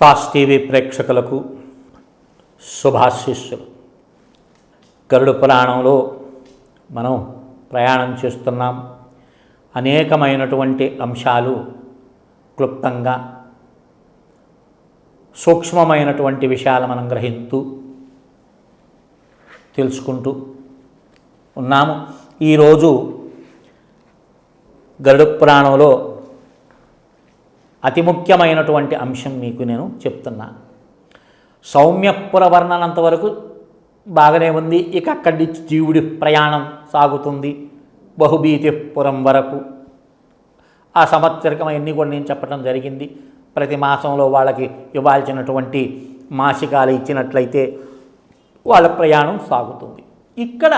Fast TV ప్రేక్షకులకు శుభాశిస్సులు. గరుడు పురాణంలో మనం ప్రయాణం చేస్తున్నాం. అనేకమైనటువంటి అంశాలు క్లుప్తంగా సూక్ష్మమైనటువంటి విషయాలు మనం గ్రహిస్తూ తెలుసుకుంటూ ఉన్నాము. ఈరోజు గరుడు పురాణంలో అతి ముఖ్యమైనటువంటి అంశం మీకు నేను చెప్తున్నాను సౌమ్యపుర వర్ణనంత వరకు బాగానే ఉంది. ఇక అక్కడి నుంచి జీవుడి ప్రయాణం సాగుతుంది. బహుభీతిపురం వరకు. ఆ సంవత్సరకం సంవత్సరికమన్నీ కూడా నేను చెప్పడం జరిగింది. ప్రతి మాసంలో వాళ్ళకి ఇవ్వాల్సినటువంటి మాసికాలు ఇచ్చినట్లయితే వాళ్ళ ప్రయాణం సాగుతుంది. ఇక్కడ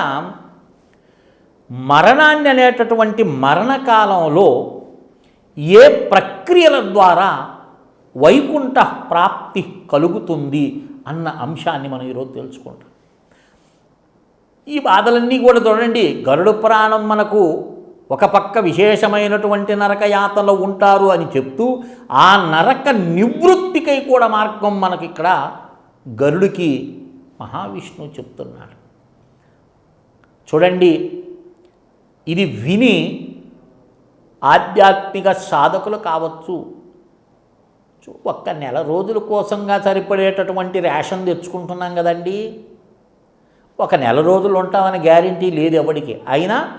మరణాన్ని అనేటటువంటి మరణకాలంలో ఏ ప్రక్రియల ద్వారా వైకుంఠ ప్రాప్తి కలుగుతుంది అన్న అంశాన్ని మనం ఈరోజు తెలుసుకుంటాం. ఈ బాధలన్నీ కూడా చూడండి గరుడు పురాణం మనకు ఒక పక్క విశేషమైనటువంటి నరకయాతలో ఉంటారు అని చెప్తూ ఆ నరక నివృత్తికై కూడా మార్గం మనకి ఇక్కడ గరుడికి మహావిష్ణువు చెప్తున్నాడు. చూడండి ఇది విని ఆధ్యాత్మిక సాధకులు కావచ్చు. ఒక్క నెల రోజుల కోసంగా సరిపడేటటువంటి రేషన్ తెచ్చుకుంటున్నాం కదండి. ఒక నెల రోజులు ఉంటామని గ్యారంటీ లేదు ఎవడికి. అయినా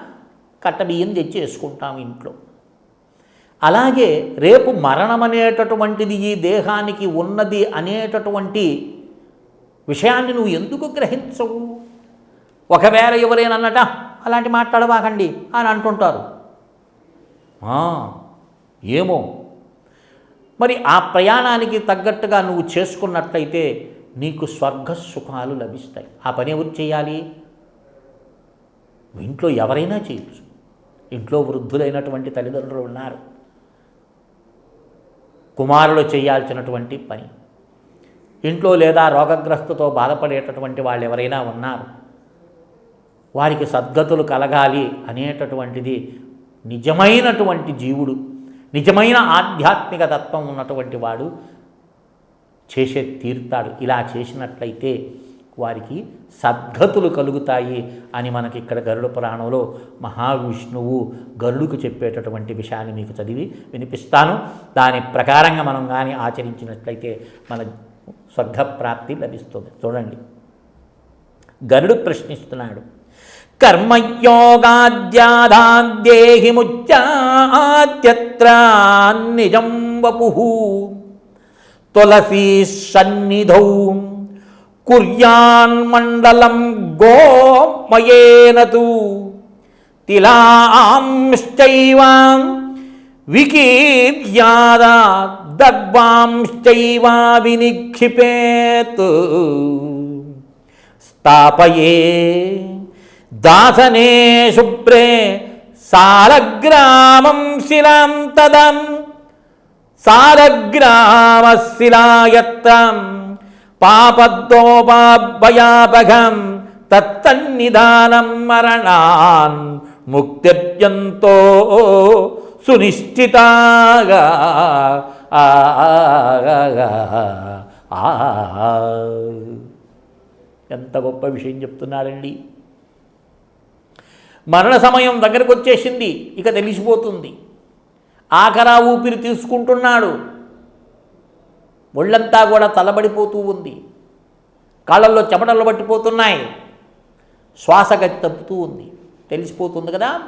కట్ట బియ్యం తెచ్చి వేసుకుంటాం ఇంట్లో. అలాగే రేపు మరణం అనేటటువంటిది ఈ దేహానికి ఉన్నది అనేటటువంటి విషయాన్ని నువ్వు ఎందుకు గ్రహించవు? ఒకవేళ ఎవరైనా అన్నట అలాంటి మాట్లాడవాకండి అని అంటుంటారు. ఏమో. మరి ఆ ప్రయాణానికి తగ్గట్టుగా నువ్వు చేసుకున్నట్లయితే నీకు స్వర్గ సుఖాలు లభిస్తాయి. ఆ పని ఎవరు చేయాలి? ఇంట్లో ఎవరైనా చేయొచ్చు. ఇంట్లో వృద్ధులైనటువంటి తల్లిదండ్రులు ఉన్నారు. కుమారులు చేయాల్సినటువంటి పని. ఇంట్లో లేదా రోగగ్రస్తతో బాధపడేటటువంటి వాళ్ళు ఎవరైనా ఉన్నారు. వారికి సద్గతులు కలగాలి అనేటటువంటిది నిజమైనటువంటి జీవుడు నిజమైన ఆధ్యాత్మిక తత్వం ఉన్నటువంటి వాడు చేసే తీర్తాడు. ఇలా చేసినట్లయితే వారికి సద్గతులు కలుగుతాయి అని మనకి ఇక్కడ గరుడ పురాణంలో మహావిష్ణువు గరుడుకు చెప్పేటటువంటి విషయాన్ని మీకు చదివి వినిపిస్తాను. దాని ప్రకారంగా మనం కానీ ఆచరించినట్లయితే మన స్వర్గప్రాప్తి లభిస్తుంది. చూడండి. గరుడు ప్రశ్నిస్తున్నాడు. కర్మయోగాద్యాదాద్యేహి ముచ్చాత్యత్ర నిజం వపు తులసీ సన్నిధౌ కుర్యాన్మండలం గోమయేన తు తిలాంశ్చైవాం వికీర్యాదా దర్భాంశ్చైవా వినిక్షిపేత్ స్థాపయే దాసనే శుభ్రే సాలగ్రామం శిలాం తదం. సాలగ్రామశిలాయత్తం పాపద్దోపాభయాపఘం తత్తన్నిధానం మరణాన్ ముక్తిర్యంతో సునిశ్చితాగా. ఎంత గొప్ప విషయం చెప్తున్నారండి. మరణ సమయం దగ్గరకు వచ్చేసింది. ఇక తెలిసిపోతుంది. ఆఖరా ఊపిరి తీసుకుంటున్నాడు. ఒళ్ళంతా కూడా తలబడిపోతూ ఉంది. కాళ్ళల్లో చెమటలు పట్టిపోతున్నాయి. శ్వాసగతి తప్పుతూ ఉంది. తెలిసిపోతుంది కదా?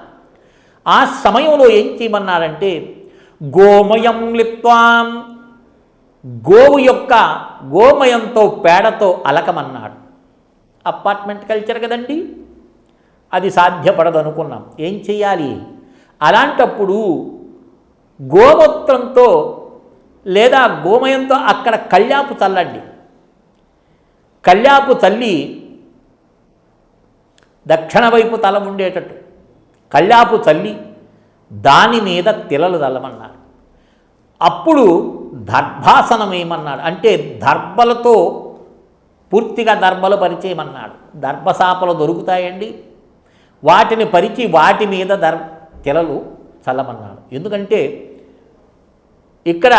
ఆ సమయంలో ఏం చేయమన్నారంటే గోమయం లిప్వాం గోవు యొక్క గోమయంతో పేడతో అలకమన్నాడు. అపార్ట్మెంట్ కల్చర్ కదండి? అది సాధ్యపడదు అనుకున్నాం ఏం చేయాలి అలాంటప్పుడు గోమూత్రంతో లేదా గోమయంతో అక్కడ కళ్యాపు చల్లండి. కళ్యాపు చల్లి దక్షిణ వైపు తల ఉండేటట్టు. కళ్యాపు చల్లి దాని మీద తిలలు చల్లమన్నారు. అప్పుడు దర్భాసనం ఏమన్నాడు అంటే దర్భలతో పూర్తిగా దర్భలు పరిచయమన్నాడు. దర్భసాపలు దొరుకుతాయండి? వాటిని పరిచి వాటి మీద ధర్ తెలలు చల్లమన్నాడు. ఎందుకంటే ఇక్కడ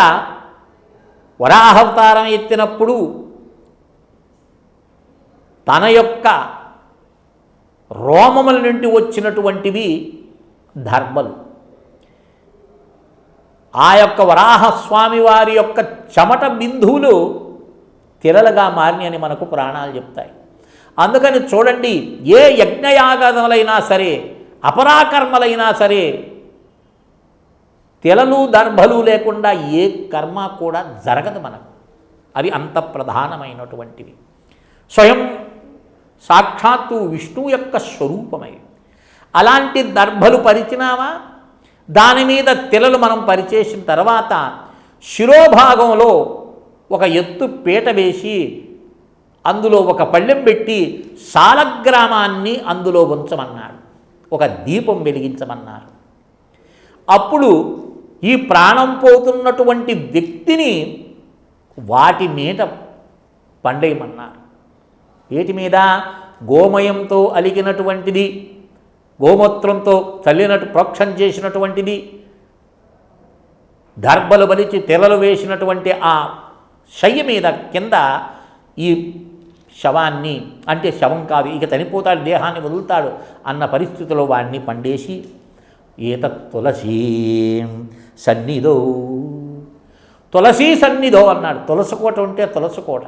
వరాహవతారం ఎత్తినప్పుడు తన యొక్క రోమముల నుండి వచ్చినటువంటివి ధర్మలు. ఆ యొక్క వరాహస్వామి వారి యొక్క చెమట బిందువులు తిరలుగా మారిని అని మనకు పురాణాలు చెప్తాయి. అందుకని చూడండి ఏ యజ్ఞయాగములైనా సరే అపరాకర్మలైనా సరే తెలలు దర్భలు లేకుండా ఏ కర్మ కూడా జరగదు మనకు. అవి అంత ప్రధానమైనటువంటివి. స్వయం సాక్షాత్తు విష్ణు యొక్క స్వరూపమై. అలాంటి దర్భలు పరిచినావా దాని మీద తెలలు మనం పరిచేసిన తర్వాత శిరోభాగంలో ఒక ఎత్తు పీట వేసి అందులో ఒక పళ్ళెం పెట్టి సాలగ్రామాన్ని అందులో ఉంచమన్నాడు. ఒక దీపం వెలిగించమన్నారు అప్పుడు ఈ ప్రాణం పోతున్నటువంటి వ్యక్తిని వాటి మీద పండేయమన్నారు. వేటి మీద? గోమయంతో అలిగినటువంటిది గోమూత్రంతో చల్లినట్టు ప్రోక్షం చేసినటువంటిది దర్భలు బలిచి తెరలు వేసినటువంటి ఆ శయ్య మీద కింద ఈ శవాన్ని అంటే శవం కాదు ఇక చనిపోతాడు దేహాన్ని వదులుతాడు అన్న పరిస్థితిలో వాడిని పండేసి ఈత తులసీ సన్నిధో. తులసీ సన్నిధో అన్నాడు. తులసి కోట ఉంటే తులసి కోట.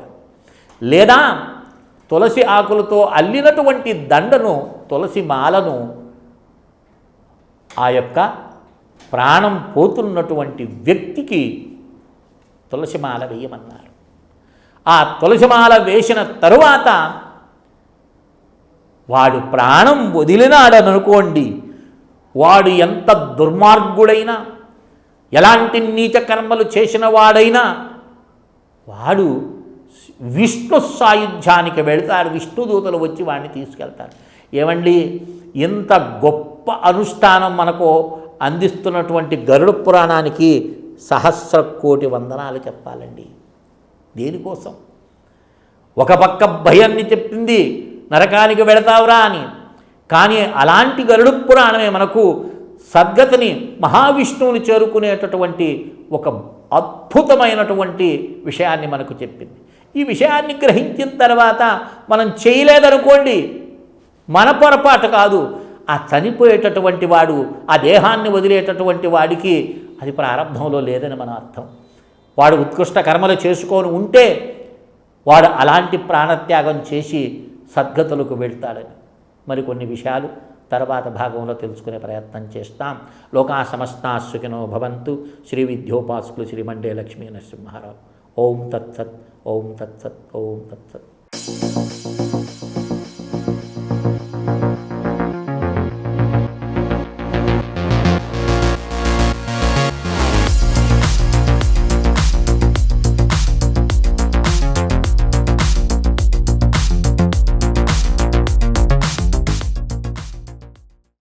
లేదా తులసి ఆకులతో అల్లినటువంటి దండను తులసి మాలను ఆ యొక్క ప్రాణం పోతున్నటువంటి వ్యక్తికి తులసిమాల వేయమన్నారు ఆ తులసిమాల వేసిన తరువాత వాడు ప్రాణం వదిలినాడననుకోండి వాడు ఎంత దుర్మార్గుడైనా ఎలాంటి నీచ కర్మలు చేసిన వాడైనా వాడు విష్ణు సాయుధ్యానికి వెళతాడు విష్ణుదూతలు వచ్చి వాడిని తీసుకెళ్తారు. ఏమండి? ఇంత గొప్ప అనుష్ఠానం మనకు అందిస్తున్నటువంటి గరుడ పురాణానికి సహస్ర కోటి వందనాలు చెప్పాలండి. దేనికోసం? ఒక పక్క భయాన్ని చెప్పింది నరకానికి వెళతావురా అని. కానీ అలాంటి గరుడు పురాణమే మనకు సద్గతిని మహావిష్ణువుని చేరుకునేటటువంటి ఒక అద్భుతమైనటువంటి విషయాన్ని మనకు చెప్పింది. ఈ విషయాన్ని గ్రహించిన తర్వాత మనం చేయలేదనుకోండి మన పొరపాటు కాదు. ఆ చనిపోయేటటువంటి వాడు ఆ దేహాన్ని వదిలేటటువంటి వాడికి అది ప్రారంభంలో లేదని మన అర్థం. వాడు ఉత్కృష్ట కర్మలు చేసుకొని ఉంటే వాడు అలాంటి ప్రాణత్యాగం చేసి సద్గతులకు వెళ్తాడని. మరికొన్ని విషయాలు తర్వాత భాగంలో తెలుసుకునే ప్రయత్నం చేస్తాం. లోకా సమస్తా సుఖినో భవంతు. శ్రీ విద్యోపాసుకులు శ్రీ మండే లక్ష్మీ నరసింహారావు. ఓం తత్సత్ ఓం తత్సత్ ఓం తత్సత్